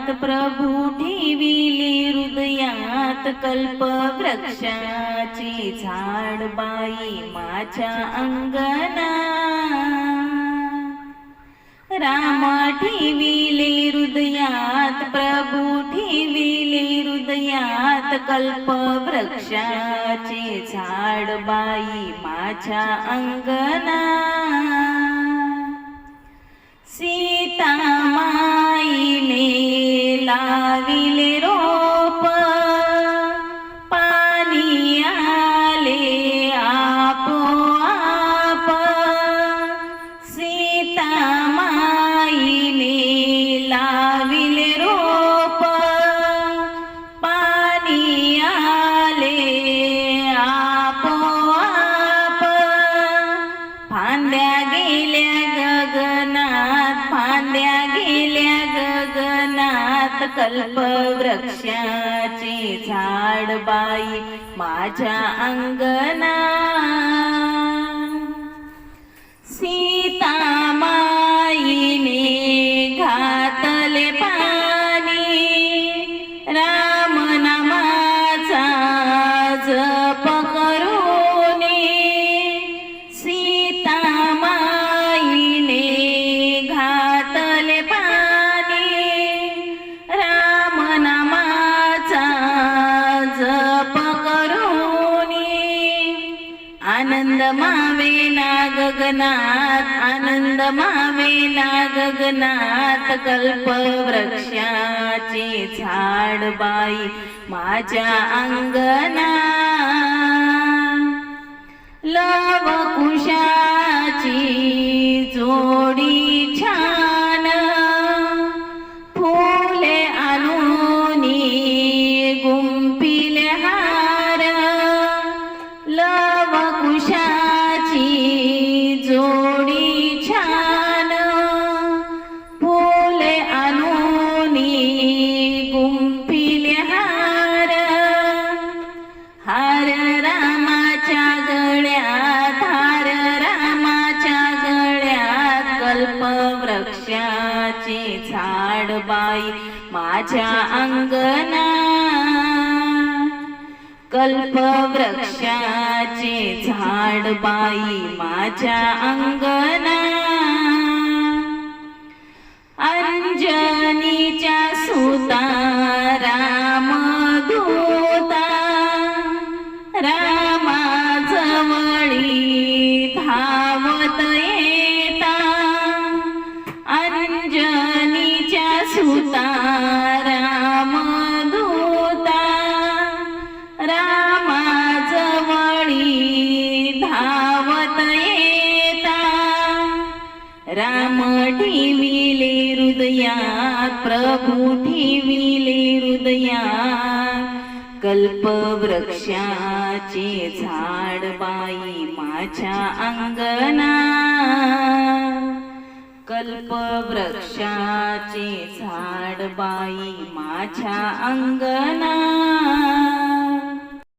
गगनात प्रभू ठेविले हृदयात कल्प वृक्षाची झाड बाई माझ्या अंगना रामा ठेविले हृदयात प्रभू ठेविले हृदयात कल्प वृक्षाचे झाड बाई माझ्या अंगना लाविले रोप पाणी आले आपोआप. सीता माईने लाविले रोप गगनात कल्प वृक्षाचे झाड बाई माझ्या अंगणा आनंद मावेना गगनात आनंद मावेना गगनात कल्प वृक्षाचे झाड बाई माझ्या अंगना लव कुशा झाड बाई माझ्या अंगना कल्प वृक्षाचे झाड बाई माझ्या अंगणा. अंजनीच्या सुता राम धावत येता. अंजनीच्या सुता राम दूता रामाजवळी धावत येता. राम ठेविले हृदयात प्रभू ठेविले हृदयात. कल्पवृक्षाचे झाड बाई माझ्या अंगना कल्पवृक्षाचे झाड बाई माझ्या अंगना